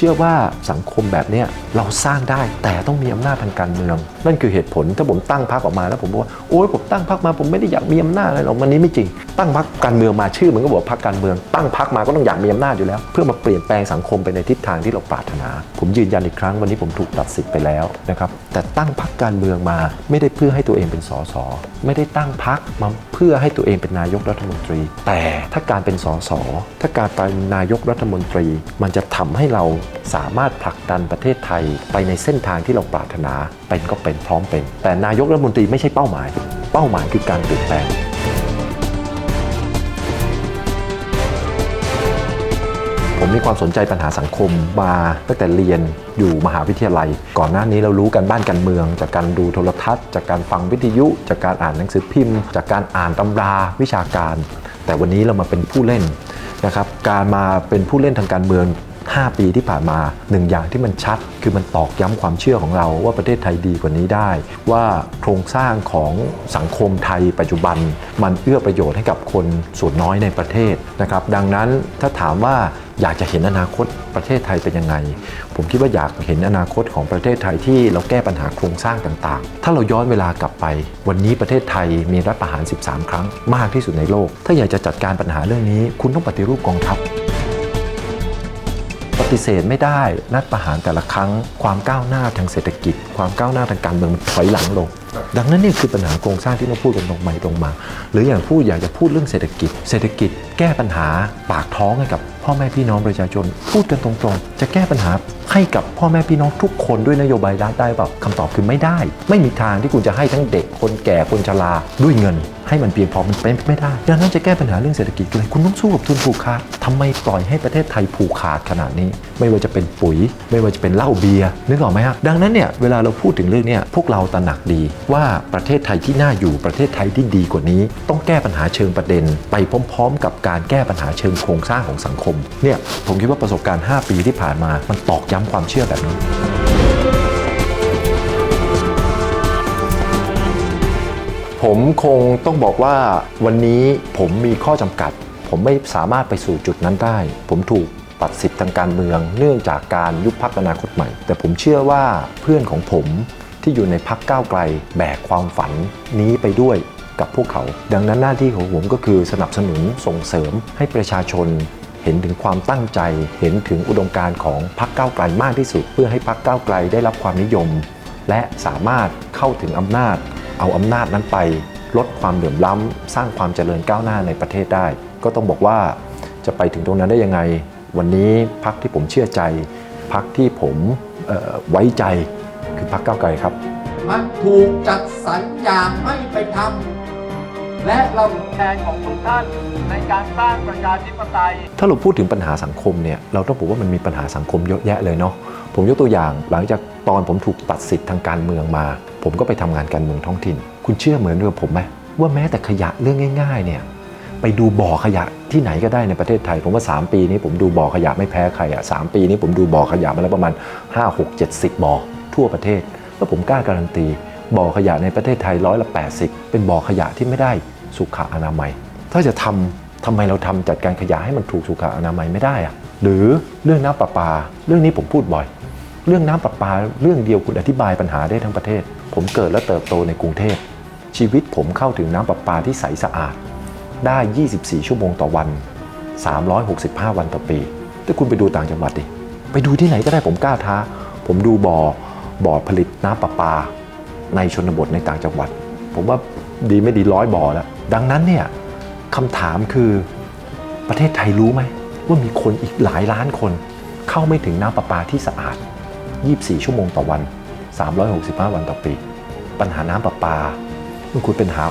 เชื่อว่าสังคมแบบนี้เราสร้างได้แต่ต้องมีอำนาจทางการเมือง นั่นคือเหตุผลถ้าผมตั้งพรรคออกมาแล้วผมบอกว่าโอ้ยผมตั้งพรรคมาผมไม่ได้อยากมีอำนาจอะไรหรอกมันนี้ไม่จริง ตั้งพรรคการเมืองมาชื่อมันก็บอกพรรคการเมือง ตั้งพรรคมาก็ต้องอยากมีอำนาจอยู่แล้ว เพื่อมาเปลี่ยนแปลงสังคมไปในทิศทางที่เราปรารถนา ผมยืนยันอีกครั้งวันนี้ผมถูกตัดสิทธิ์ไปแล้วนะครับแต่ตั้งพรรคการเมืองมาไม่ได้เพื่อให้ตัวเองเป็นสสไม่ได้ตั้งพรรคมาเพื่อให้ตัวเองเป็นนายกรัฐมนตรี แต่ถ้าการเป็นสสถ้าการเป็นนายกรัฐมนตรี มันจะทำให้เราสามารถผลักดันประเทศไทยไปในเส้นทางที่เราปรารถนาเป็นก็เป็นพร้อมเป็น แต่นายกรัฐมนตรีไม่ใช่เป้าหมาย เป้าหมายคือการเปลี่ยนแปลงผมมีความสนใจปัญหาสังคมมาตั้งแต่เรียนอยู่มหาวิทยาลัย ก่อนหน้านี้เรารู้กันบ้านการเมือง จากการดูโทรทัศน์ จากการฟังวิทยุ จากการอ่านหนังสือพิมพ์ จากการอ่านตำราวิชาการ แต่วันนี้เรามาเป็นผู้เล่นนะครับการมาเป็นผู้เล่นทางการเมือง 5 ปีที่ผ่านมาหนึ่งอย่างที่มันชัด คือมันตอกย้ำความเชื่อของเราว่าประเทศไทยดีกว่านี้ได้ ว่าโครงสร้างของสังคมไทยปัจจุบัน มันเอื้อประโยชน์ให้กับคนส่วนน้อยในประเทศนะครับดังนั้นถ้าถามว่าอยากจะเห็นอนาคตประเทศไทยเป็นยังไง ผมคิดว่าอยากเห็นอนาคตของประเทศไทยที่เราแก้ปัญหาโครงสร้างต่างๆ ถ้าเราย้อนเวลากลับไป วันนี้ประเทศไทยมีรัฐประหาร 13 ครั้งมากที่สุดในโลก ถ้าอยากจะจัดการปัญหาเรื่องนี้ คุณต้องปฏิรูปกองทัพ ฏิเสธไม่ได้รัฐประหารแต่ละครั้ง ความก้าวหน้าทางเศรษฐกิจ ความก้าวหน้าทางการเมืองมันถอยหลังลง ดังนั้นนี่คือปัญหาโครงสร้างที่ต้องพูดกันตรงไปตรงมา หรืออย่างพูดอยากจะพูดเรื่องเศรษฐกิจ เศรษฐกิจแก้ปัญหาปากท้องให้กับพ่อแม่พี่น้องประชาชน พูดกันตรงๆ จะแก้ปัญหาให้กับพ่อแม่พี่น้องทุกคนด้วยนโยบายรัฐได้เปล่าคำตอบคือไม่ได้ ไม่มีทางที่คุณจะให้ทั้งเด็กคนแก่คนชราด้วยเงิน ให้มันเพียงพอมันเป็นไม่ได้ดังนั้นจะแก้ปัญหาเรื่องเศรษฐกิจเลยคุณต้องสู้กับทุนผูกขาดทำไมปล่อยให้ประเทศไทยผูกขาดขนาดนี้ ไม่ว่าจะเป็นปุ๋ย ไม่ว่าจะเป็นเหล้าเบียร์นึกออกไหมฮะดังนั้นเนี่ยเวลาเราพูดถึงเรื่องเนี้ยพวกเราตระหนักดีว่าประเทศไทยที่น่าอยู่ประเทศไทยที่ดีกว่านี้ ต้องแก้ปัญหาเชิงประเด็น ไปพร้อม ๆ กับการแก้ปัญหาเชิงโครงสร้างของสังคมเนี่ยผมคิดว่าประสบการณ์ 5 ปีที่ผ่านมามันตอกย้ำความเชื่อแบบนี้ ผมคงต้องบอกว่าวันนี้ผมมีข้อจำกัด ผมไม่สามารถไปสู่จุดนั้นได้ ผมถูกตัดสิทธิ์ทางการเมือง เนื่องจากการยุบพักอนาคตใหม่ แต่ผมเชื่อว่าเพื่อนของผมที่อยู่ในพักก้าวไกลแบกความฝันนี้ไปด้วยกับพวกเขา ดังนั้นหน้าที่ของผมก็คือสนับสนุนส่งเสริมให้ประชาชนเห็นถึงความตั้งใจ เห็นถึงอุดมการณ์ของพรรคก้าวไกลมากที่สุด เพื่อให้พรรคก้าวไกลได้รับความนิยม และสามารถเข้าถึงอำนาจ เอาอำนาจนั้นไปลดความเหลื่อมล้ำสร้างความเจริญก้าวหน้าในประเทศได้ ก็ต้องบอกว่าจะไปถึงตรงนั้นได้ยังไง วันนี้พักที่ผมเชื่อใจ พักที่ผมไว้ใจคือพักเก้าไกลครับ มันถูกจัดสรรอย่างไม่เป็นธรรม และเราแทนของทุกท่านในการสร้างประชาธิปไตย ถ้าเราพูดถึงปัญหาสังคมเนี่ยเราต้องบอกว่ามันมีปัญหาสังคมเยอะแยะเลยเนาะผมยกตัวอย่างหลังจากตอนผมถูกตัดสิทธิ์ทางการเมืองมา ผมก็ไปทำงานการเมืองท้องถิ่น คุณเชื่อเหมือนกับผมไหมว่าแม้แต่ขยะเรื่องง่ายๆเนี่ยไปดูบ่อขยะที่ไหนก็ได้ในประเทศไทย ผมว่า 3 ปีนี้ผมดูบ่อขยะไม่แพ้ใครอะสามปีนี้ผมดูบ่อขยะมาแล้วประมาณ 5 6 7 0บ่อทั่วประเทศ แล้วผมกล้าการันตี บ่อขยะในประเทศไทยร้อยละ80 เป็นบ่อขยะที่ไม่ได้สุขอนามัย ถ้าจะทำทำไมเราทำจัดการขยะให้มันถูกสุขอนามัยไม่ได้อะหรือเรื่องน้ำประปา เรื่องนี้ผมพูดบ่อย เรื่องน้ำประปาเรื่องเดียวคุณอธิบายปัญหาได้ทั้งประเทศ ผมเกิดและเติบโตในกรุงเทพชีวิตผมเข้าถึงน้ำประปาที่ใสสะอาด ได้ 24 ชั่วโมงต่อวัน 365 วันต่อปีถ้าคุณไปดูต่างจังหวัดดิไปดูที่ไหนก็ได้ผมกล้าท้า ผมดูบ่อบ่อผลิตน้ำประปา ในชนบทในต่างจังหวัด ผมว่าดีไม่ดีร้อยบ่อแล้ว ดังนั้นเนี่ยคำถามคือประเทศไทยรู้ไหม ว่ามีคนอีกหลายล้านคน เข้าไม่ถึงน้ำประปาที่สะอาด 24 ชั่วโมงต่อวัน 365 วันต่อปี ปัญหาน้ำประปามันควรเป็นหา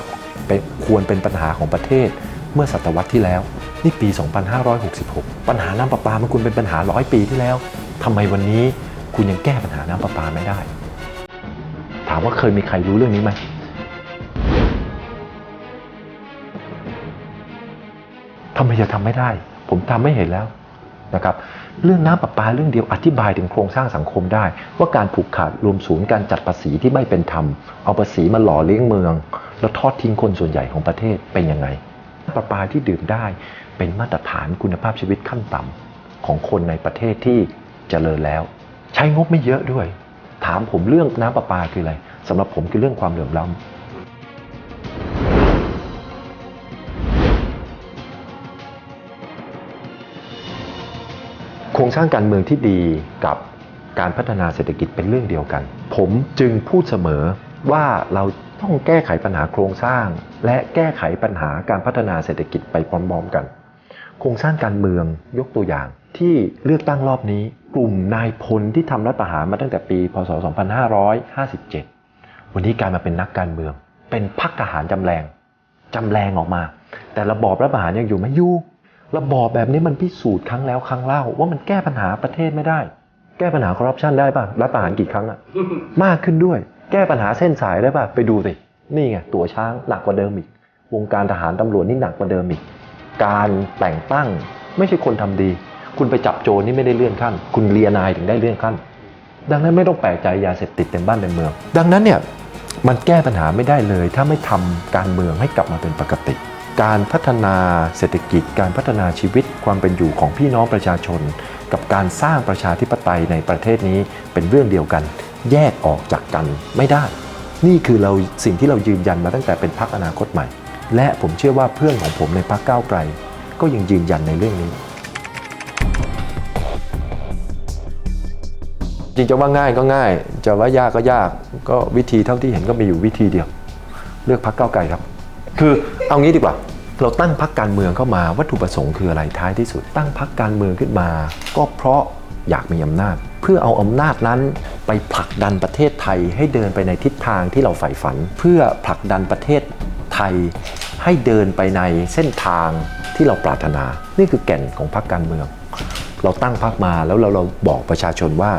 เป็นควรเป็นปัญหาของประเทศเมื่อศตวรรษที่แล้ว นี่ปี 2566 ปัญหาน้ำประปามันควรเป็นปัญหาร้อยปีที่แล้วทำไมวันนี้คุณยังแก้ปัญหาน้ำประปาไม่ได้ ถามว่าเคยมีใครรู้เรื่องนี้ไหมทำไมจะทำไม่ได้ ผมทำไม่เห็นแล้วนะครับเรื่องน้ำประปาเรื่องเดียวอธิบายถึงโครงสร้างสังคมได้ ว่าการผูกขาดรวมศูนย์การจัดภาษีที่ไม่เป็นธรรม เอาภาษีมาหล่อเลี้ยงเมือง แล้วทอดทิ้งคนส่วนใหญ่ของประเทศเป็นยังไงน้ำประปาที่ดื่มได้เป็นมาตรฐานคุณภาพชีวิตขั้นต่ำของคนในประเทศที่เจริญแล้ว ใช้งบไม่เยอะด้วย ถามผมเรื่องน้ำประปาคืออะไรสำหรับผมคือเรื่องความเหลื่อมล้ำโครงสร้างการเมืองที่ดีกับการพัฒนาเศรษฐกิจเป็นเรื่องเดียวกัน ผมจึงพูดเสมอว่าเราต้องแก้ไขปัญหาโครงสร้าง และแก้ไขปัญหาการพัฒนาเศรษฐกิจไปพร้อมๆกัน โครงสร้างการเมืองยกตัวอย่างที่เลือกตั้งรอบนี้กลุ่มนายพลที่ทำรัฐประหารมาตั้งแต่ปี พศ 2557 วันนี้กลายมาเป็นนักการเมือง เป็นพรรคทหารจำแรงจำแรงออกมา แต่ระบอบรัฐประหารยังอยู่ไหม่อยู่ระบอบแบบนี้มันพิสูจน์ครั้งแล้วครั้งเล่าว่ามันแก้ปัญหาประเทศไม่ได้ แก้ปัญหาคอร์รัปชันได้ป่ะรัฐประหารกี่ครั้งอะมากขึ้นด้วย แก้ปัญหาเส้นสายได้ป่ะไปดูสินี่ไงตัวช้างหนักกว่าเดิมอีก วงการทหารตำรวจนี่หนักกว่าเดิมอีก การแต่งตั้งไม่ใช่คนทำดี คุณไปจับโจรนี่ไม่ได้เลื่อนขั้น คุณเลียนายถึงได้เลื่อนขั้น ดังนั้นไม่ต้องแปลกใจยาเสพติดเต็มบ้านเต็มเมือง ดังนั้นเนี่ยมันแก้ปัญหาไม่ได้เลย ถ้าไม่ทำการเมืองให้กลับมาเป็นปกติ การพัฒนาเศรษฐกิจ การพัฒนาชีวิตความเป็นอยู่ของพี่น้องประชาชน กับการสร้างประชาธิปไตยในประเทศนี้เป็นเรื่องเดียวกัน แยกออกจากกันไม่ได้ นี่คือเราสิ่งที่เรายืนยันมาตั้งแต่เป็นพรรคอนาคตใหม่ และผมเชื่อว่าเพื่อนของผมในพรรคก้าวไกล ก็ยังยืนยันในเรื่องนี้ จริงจะว่าง่ายก็ง่าย จะว่ายากก็ยาก ก็วิธีเท่าที่เห็นก็มีอยู่วิธีเดียว เลือกพรรคก้าไกลครับ คือเอางี้ดีกว่า เราตั้งพรรคการเมืองเข้ามาวัตถุประสงค์คืออะไรท้ายที่สุด ตั้งพรรคการเมืองขึ้นมา ก็เพราะอยากมีอำนาจ เพื่อเอาอำนาจนั้นไปผลักดันประเทศไทยให้เดินไปในทิศทางที่เราใฝ่ฝัน เพื่อผลักดันประเทศไทย ให้เดินไปในเส้นทางที่เราปรารถนา นี่คือแก่นของพรรคการเมือง เราตั้งพรรคมาแล้วเราเราบอกประชาชนว่า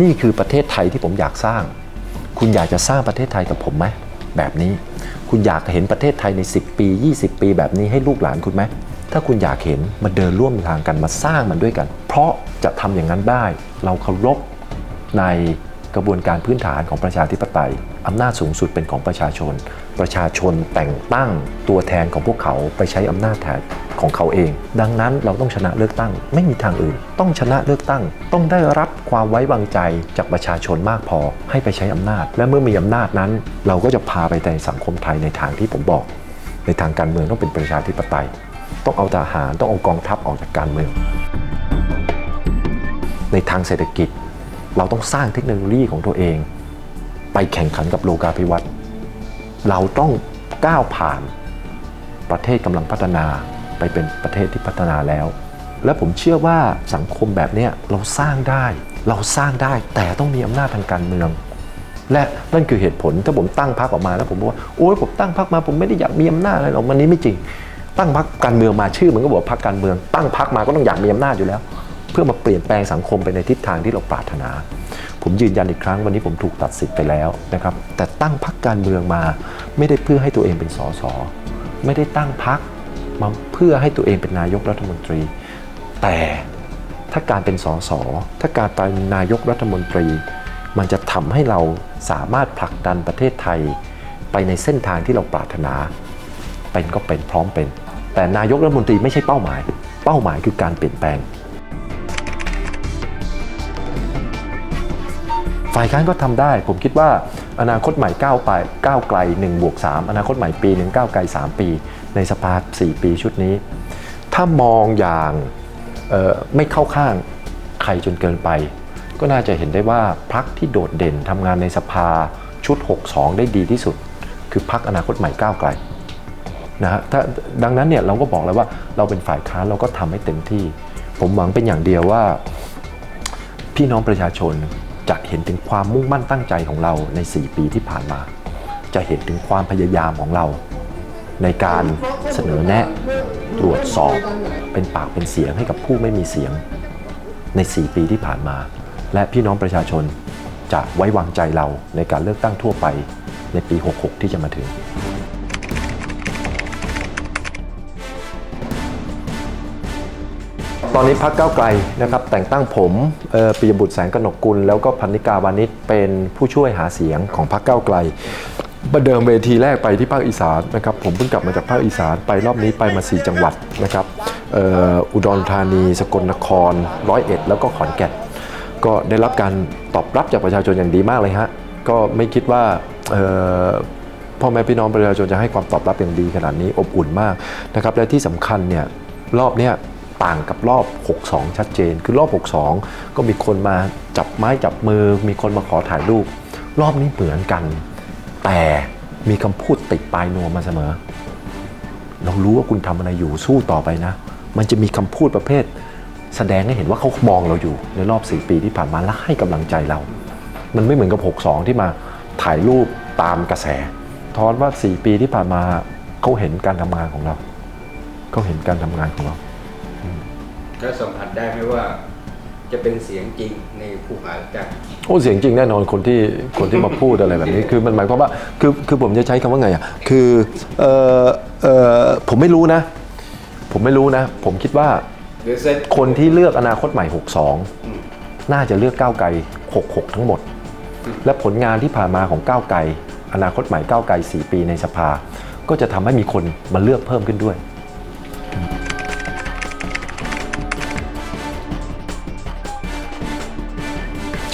นี่คือประเทศไทยที่ผมอยากสร้าง คุณอยากจะสร้างประเทศไทยกับผมไหมแบบนี้ คุณอยากเห็นประเทศไทยใน 10 ปี 20 ปีแบบนี้ให้ลูกหลานคุณไหมถ้าคุณอยากเห็นมาเดินร่วมทางกันมาสร้างมันด้วยกัน เพราะจะทำอย่างนั้นได้ เราเคารพในกระบวนการพื้นฐานของประชาธิปไตยอำนาจสูงสุดเป็นของประชาชน ประชาชนแต่งตั้งตัวแทนของพวกเขาไปใช้อำนาจแทน ของเขาเอง ดังนั้นเราต้องชนะเลือกตั้ง ไม่มีทางอื่น ต้องชนะเลือกตั้ง ต้องได้รับความไว้วางใจจากประชาชนมากพอ ให้ไปใช้อำนาจ และเมื่อมีอำนาจนั้น เราก็จะพาไปในสังคมไทยในทางที่ผมบอก ในทางการเมืองต้องเป็นประชาธิปไตย ต้องเอาทหารต้องเอากองทัพออกจากการเมือง ในทางเศรษฐกิจ เราต้องสร้างเทคโนโลยีของตัวเอง ไปแข่งขันกับโลกาภิวัตน์เราต้องก้าวผ่านประเทศกำลังพัฒนา ไปเป็นประเทศที่พัฒนาแล้ว และผมเชื่อว่าสังคมแบบนี้เราสร้างได้ เราสร้างได้แต่ต้องมีอำนาจทางการเมือง และนั่นคือเหตุผลถ้าผมตั้งพรรคออกมาแล้วผมบอกว่าโอ้ยผมตั้งพรรคมาผมไม่ได้อยากมีอำนาจอะไรหรอกมันนี้ไม่จริง ตั้งพรรคการเมืองมาชื่อมันก็บอกพรรคการเมือง ตั้งพรรคมาก็ต้องอยากมีอำนาจอยู่แล้ว เพื่อมาเปลี่ยนแปลงสังคมไปในทิศทางที่เราปรารถนาผมยืนยันอีกครั้งวันนี้ผมถูกตัดสิทธิ์ไปแล้วนะครับแต่ตั้งพรรคการเมืองมา ไม่ได้เพื่อให้ตัวเองเป็นสสไม่ได้ตั้งพรรค มาเพื่อให้ตัวเองเป็นนายกรัฐมนตรี แต่ถ้าการเป็นสสถ้าการเป็นนายกรัฐมนตรี มันจะทำให้เราสามารถผลักดันประเทศไทย ไปในเส้นทางที่เราปรารถนา เป็นก็เป็นพร้อมเป็น แต่นายกรัฐมนตรีไม่ใช่เป้าหมาย เป้าหมายคือการเปลี่ยนแปลง ฝ่ายค้านก็ทำได้ ผมคิดว่าอนาคตใหม่ก้าวไปก้าวไกล1บวก3อนาคตใหม่ปีหนึ่งก้าวไกล 3 ปี ในสภา4ปีชุดนี้ ถ้ามองอย่างไม่เข้าข้างใครจนเกินไป ก็น่าจะเห็นได้ว่าพักที่โดดเด่นทำงานในสภาชุด 62 ได้ดีที่สุด คือพักอนาคตใหม่ก้าวไกลนะฮะถ้าดังนั้นเนี่ยเราก็บอกแล้วว่าเราเป็นฝ่ายค้านเราก็ทำให้เต็มที่ ผมหวังเป็นอย่างเดียวว่า พี่น้องประชาชนจะเห็นถึงความมุ่งมั่นตั้งใจของเราใน 4 ปีที่ผ่านมา จะเห็นถึงความพยายามของเรา ในการเสนอแนะตรวจสอบเป็นปากเป็นเสียงให้กับผู้ไม่มีเสียงใน 4 ปีที่ผ่านมา และพี่น้องประชาชนจะไว้วางใจเราในการเลือกตั้งทั่วไปในปี 66 ที่จะมาถึงตอนนี้พักเก้าไกลนะครับแต่งตั้งผมปิยบุตรแสงกนกกุล แล้วก็พันนิกาวานิชเป็นผู้ช่วยหาเสียงของพักเก้าไกล ประเดิมเวทีแรกไปที่ภาคอีสานนะครับผมเพิ่งกลับมาจากภาคอีสานไปรอบนี้ไปมา 4 จังหวัดนะครับอ,อ,อุดรธานี สกลนครร้อยเอ็ดแล้วก็ขอนแก่นก็ได้รับการตอบรับจากประชาชนอย่างดีมากเลยฮะก็ไม่คิดว่าพ่อแม่พี่น้องประชาชนจะให้ความตอบรับอย่างดีขนาดนี้อบอุ่นมากนะครับและที่สำคัญเนี่ยรอบเนี้ยต่างกับรอบ 62 ชัดเจน คือรอบ 62 ก็มีคนมาจับไม้จับมือ มีคนมาขอถ่ายรูป รอบนี้เหมือนกัน แต่มีคำพูดติดปลายนวมมาเสมอ เรารู้ว่าคุณทำอะไรอยู่สู้ต่อไปนะ มันจะมีคำพูดประเภท แสดงให้เห็นว่าเขามองเราอยู่ ในรอบ 4 ปีที่ผ่านมาและให้กำลังใจเรา มันไม่เหมือนกับ 62 ที่มาถ่ายรูปตามกระแสทอนว่า 4 ปีที่ผ่านมาเขาเห็นการทำงานของเราเขาเห็นการทำงานของเรา ก็สัมผัสได้ไหมว่า จะเป็นเสียงจริงในผู้หาจากโอ้เสียงจริงแน่นอนคนที่คนที่มาพูดอะไรแบบนี้คือมันหมายความว่าคือคือผมจะใช้คำว่าไงอะคือเออเออผมไม่รู้นะ ผมไม่รู้นะ ผมคิดว่าหรือเส้นคนที่เลือกอนาคตใหม่ 62 น่าจะเลือกก้าวไกล 66 ทั้งหมด และผลงานที่ผ่านมาของก้าวไกล อนาคตใหม่ก้าวไกล 4 ปีในสภา ก็จะทำให้มีคนมาเลือกเพิ่มขึ้นด้วย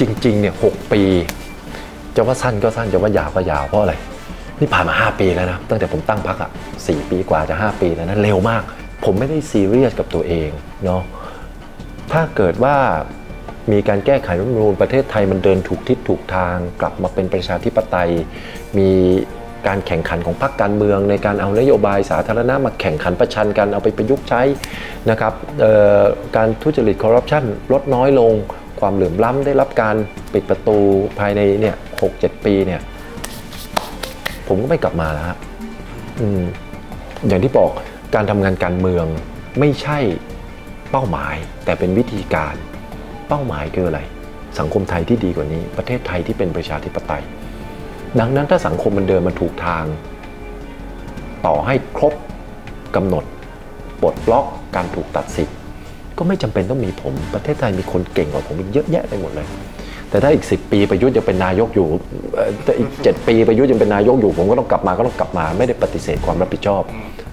จริงๆเนี่ย6ปี จะว่าสั้นก็สั้นจะว่ายาวก็ยาวเพราะอะไรนี่ผ่านมา 5 ปีแล้วนะตั้งแต่ผมตั้งพักอะ4ปีกว่าจะ 5 ปีแล้วนะเร็วมาก ผมไม่ได้ซีเรียสกับตัวเองเนาะถ้าเกิดว่ามีการแก้ไขรัฐมนูญประเทศไทยมันเดินถูกทิศถูกทาง กลับมาเป็นประชาธิปไตย มีการแข่งขันของพรรคการเมือง ในการเอานโยบายสาธารณะมาแข่งขันประชันกันเอาไปประยุกต์ใช้นะครับเอ่อการทุจริตคอร์รัปชันลดน้อยลง ความเหลื่อมล้ำได้รับการปิดประตูภายในเนี่ยหกเจ็ดปีเนี่ย ผมก็ไม่กลับมาแล้วฮะอืมอย่างที่บอกการทำงานการเมืองไม่ใช่เป้าหมาย แต่เป็นวิธีการเป้าหมายคืออะไร สังคมไทยที่ดีกว่านี้ ประเทศไทยที่เป็นประชาธิปไตย ดังนั้นถ้าสังคมมันเดินมาถูกทาง ต่อให้ครบกำหนดปลดล็อกการถูกตัดสิทธิ์ ก็ไม่จำเป็นต้องมีผม ประเทศไทยมีคนเก่งกว่าผมอีกเยอะแยะไปหมดเลย แต่ถ้าอีก 10 ปีประยุทธ์ยังเป็นนายกอยู่เอ่อแต่อีก 7 ปีประยุทธ์ยังเป็นนายกอยู่ ผมก็ต้องกลับมาก็ต้องกลับมา ไม่ได้ปฏิเสธความรับผิดชอบ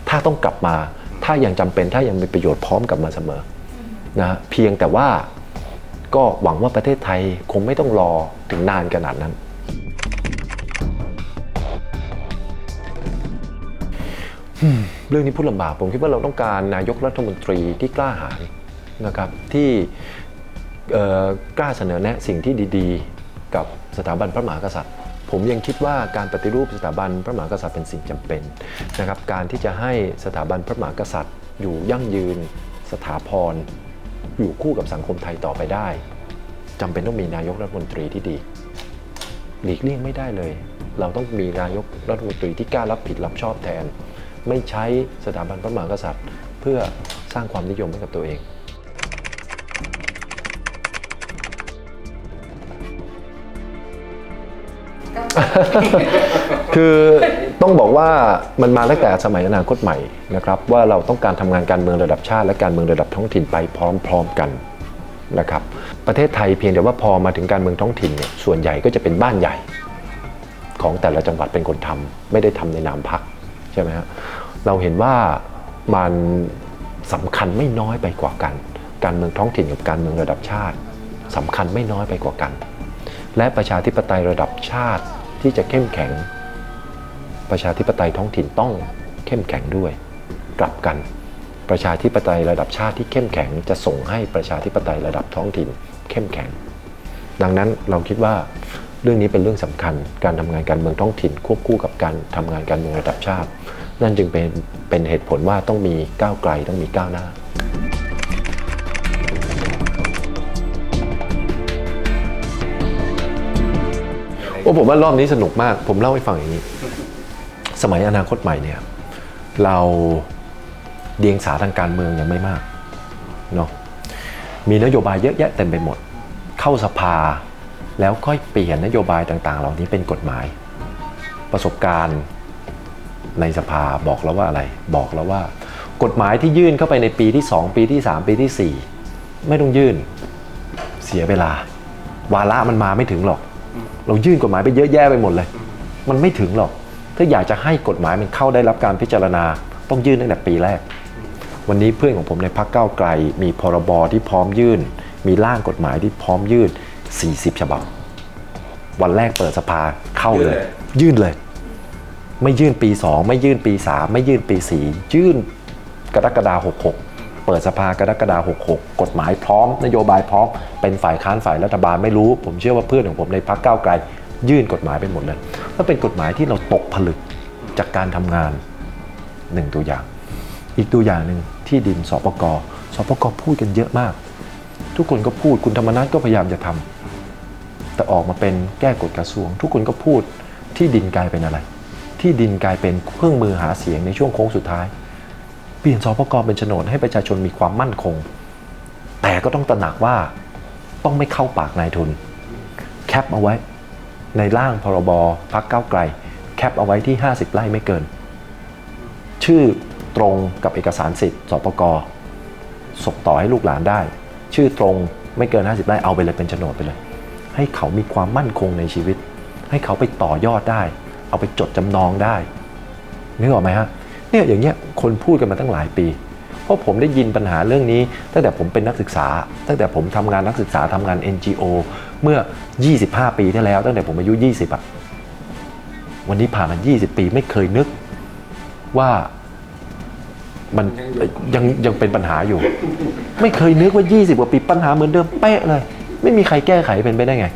ถ้าต้องกลับมา ถ้ายังจำเป็นถ้ายังมีประโยชน์พร้อมกลับมาเสมอนะเพียงแต่ว่าก็หวังว่าประเทศไทยคงไม่ต้องรอถึงนานขนาดนั้น เรื่องนี้พูดลำบากผมคิดว่าเราต้องการนายกรัฐมนตรีที่กล้าหาญ นะครับที่กล้าเสนอแนะสิ่งที่ดีๆ กับสถาบันพระมหากษัตริย์ ผมยังคิดว่าการปฏิรูปสถาบันพระมหากษัตริย์เป็นสิ่งจำเป็นนะครับการที่จะให้สถาบันพระมหากษัตริย์ อยู่ยั่งยืนสถาพรอยู่คู่กับสังคมไทยต่อไปได้จำเป็นต้องมีนายกรัฐมนตรีที่ดี หลีกเลี่ยงไม่ได้เลย เราต้องมีนายกรัฐมนตรีที่กล้ารับผิดรับชอบแทน ไม่ใช้สถาบันพระมหากษัตริย์ เพื่อสร้างความนิยมให้กับตัวเอง คือต้องบอกว่ามันมาตั้งแต่สมัยอนาคตใหม่นะครับว่าเราต้องการทำงานการเมืองระดับชาติ และการเมืองระดับท้องถิ่นไปพร้อม ๆกันนะครับประเทศไทยเพียงแต่ว่าพอมาถึงการเมืองท้องถิ่นเนี่ยส่วนใหญ่ก็จะเป็นบ้านใหญ่ ของแต่ละจังหวัดเป็นคนทำไม่ได้ทำในนามพรรคใช่ไหมฮะเราเห็นว่ามันสำคัญไม่น้อยไปกว่ากัน การเมืองท้องถิ่นกับการเมืองระดับชาติสำคัญไม่น้อยไปกว่ากัน และประชาธิปไตยระดับชาติ ที่จะเข้มแข็ง ประชาธิปไตยท้องถิ่นต้องเข้มแข็งด้วย กลับกัน ประชาธิปไตยระดับชาติที่เข้มแข็ง จะส่งให้ประชาธิปไตยระดับท้องถิ่น เข้มแข็ง ดังนั้นเราคิดว่าเรื่องนี้เป็นเรื่องสำคัญ การทำงานการเมืองท้องถิ่น ควบคู่กับการทำงานการเมืองระดับชาติ นั่นจึงเป็นเป็นเหตุผลว่าต้องมีก้าวไกลต้องมีก้าวหน้า โอ้ผมว่ารอบนี้สนุกมาก ผมเล่าให้ฟังอย่างนี้ สมัยอนาคตใหม่เนี่ย เราเดียงสาทางการเมืองยังไม่มากเนาะมีนโยบายเยอะแยะเต็มไปหมด เข้าสภา แล้วค่อยเปลี่ยนนโยบายต่าง ๆ เหล่านี้เป็นกฎหมาย ประสบการณ์ในสภาบอกแล้วว่าอะไร บอกแล้วว่า กฎหมายที่ยื่นเข้าไปในปีที่ 2 ปีที่ 3 ปีทีสี่4 ไม่ต้องยื่น เสียเวลา วาระมันมาไม่ถึงหรอก เรายื่นกฎหมายไปเยอะแยะไปหมดเลย มันไม่ถึงหรอก ถ้าอยากจะให้กฎหมายมันเข้าได้รับการพิจารณา ต้องยื่นตั้งแต่ปีแรก วันนี้เพื่อนของผมในพักเก้าไกล มีพรบที่พร้อมยื่น มีร่างกฎหมายที่พร้อมยื่น 40 ฉบับ วันแรกเปิดสภาเข้าเลย ยื่นเลย ไม่ยื่นปี 2 ไม่ยื่นปี 3 ไม่ยื่นปี 4 ยื่นกรกฎาคม66 ปิดสภากรกฎาคม66 กฎหมายพร้อม นโยบายพร้อม เป็นฝ่ายค้านฝ่ายรัฐบาลไม่รู้ ผมเชื่อว่าเพื่อนของผมในพรรคก้าวไกล ยื่นกฎหมายไปหมดเลยแล้วเป็นกฎหมายที่เราตกผลึกจากการทำงานหนึ่งตัวอย่าง อีกตัวอย่างหนึ่งที่ดินสปกสปกพูดกันเยอะมาก ทุกคนก็พูดคุณธรรมนัฐก็พยายามจะทำแต่ออกมาเป็นแก้กฎกระทรวง ทุกคนก็พูดที่ดินกลายเป็นอะไร ที่ดินกลายเป็นเครื่องมือหาเสียงในช่วงโค้งสุดท้าย เปลี่ยนสปกรเป็นโฉนดให้ประชาชนมีความมั่นคง แต่ก็ต้องตระหนักว่าต้องไม่เข้าปากนายทุน แคปเอาไว้ ในร่างพรบพักเก้าไกล แคปเอาไว้ที่ 50 ไร่ไม่เกิน ชื่อตรงกับเอกสารสิทธิ์สปกรส่งต่อให้ลูกหลานได้ ชื่อตรงไม่เกิน 50 ไร่เอาไปเลยเป็นโฉนดไปเลย ให้เขามีความมั่นคงในชีวิต ให้เขาไปต่อยอดได้ เอาไปจดจำนองได้นึกออกไหมฮะ เนี่ยอย่างเงี้ยคนพูดกันมาตั้งหลายปี เพราะผมได้ยินปัญหาเรื่องนี้ ตั้งแต่ผมเป็นนักศึกษา ตั้งแต่ผมทำงานนักศึกษาทำงาน NGO เมื่อ 25 ปีที่แล้ว ตั้งแต่ผมอายุ 20อะวันนี้ผ่านมา 20 ปีไม่เคยนึกว่ามันยังยังเป็นปัญหาอยู่ ไม่เคยนึกว่า 20 กว่าปีปัญหาเหมือนเดิมเป๊ะเลย ไม่มีใครแก้ไขเป็นไปได้ไง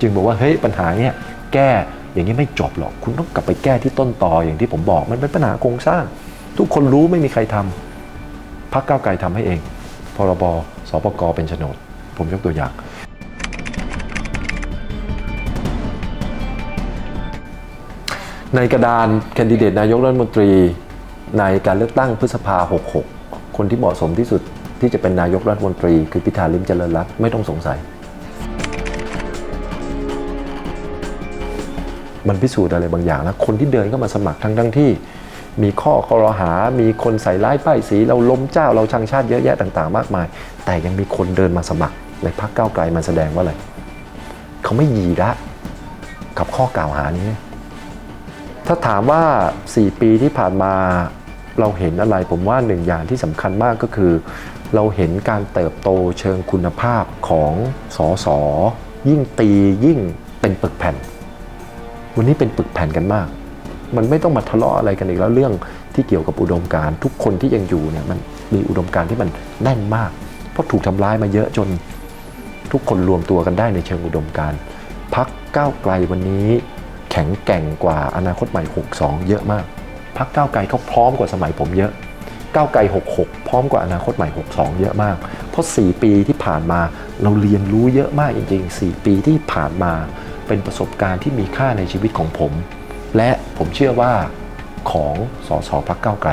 จึงบอกว่าเฮ้ยปัญหาเนี้ยแก้ อย่างนี้ไม่จบหรอก คุณต้องกลับไปแก้ที่ต้นตออย่างที่ผมบอกมันเป็นปัญหาโครงสร้าง ทุกคนรู้ไม่มีใครทำพักเก้าไกลทำให้เอง พรบสปกเป็นโฉนด ผมยกตัวอย่าง ในกระดานแคนดิเดตนายกรัฐมนตรีในการเลือกตั้งพฤษภา 66 คนที่เหมาะสมที่สุดที่จะเป็นนายกรัฐมนตรี คือพิธาลิมเจริญรัตน์ไม่ต้องสงสัย มันพิสูจน์อะไรบางอย่างแล้วคนที่เดินเข้ามาสมัครทั้งทั้งที่ มีข้อคอรหา มีคนใส่ร้ายป้ายสีเราล้มเจ้าเราชังชาติเยอะแยะต่าง ๆ มากมาย แต่ยังมีคนเดินมาสมัครในพรรคก้าวไกลมันแสดงว่าอะไรเขาไม่ยีระกับข้อกล่าวหานี้ ถ้าถามว่า 4 ปีที่ผ่านมาเราเห็นอะไรผมว่าหนึ่งอย่างที่สำคัญมากก็คือ เราเห็นการเติบโตเชิงคุณภาพของสอสอยิ่งตียิ่งเป็นปึกแผ่น วันนี้เป็นปึกแผ่นกันมาก มันไม่ต้องมาทะเลาะอะไรกันอีกแล้วเรื่องที่เกี่ยวกับอุดมการณ์ทุกคนที่ยังอยู่เนี่ยมันมีอุดมการณ์ที่มันแน่นมาก เพราะถูกทำร้ายมาเยอะจนทุกคนรวมตัวกันได้ในเชิงอุดมการณ์พักก้าวไกลวันนี้แข็งแกร่งกว่าอนาคตใหม่ 62 เยอะมากพักก้าวไกลเขาพร้อมกว่าสมัยผมเยอะก้าวไกล 66 พร้อมกว่าอนาคตใหม่ 62 เยอะมาก เพราะ 4 ปีที่ผ่านมาเราเรียนรู้เยอะมากจริง ๆ 4 ปีที่ผ่านมา เป็นประสบการณ์ที่มีค่าในชีวิตของผม และผมเชื่อว่าของสสพักเก้าไกล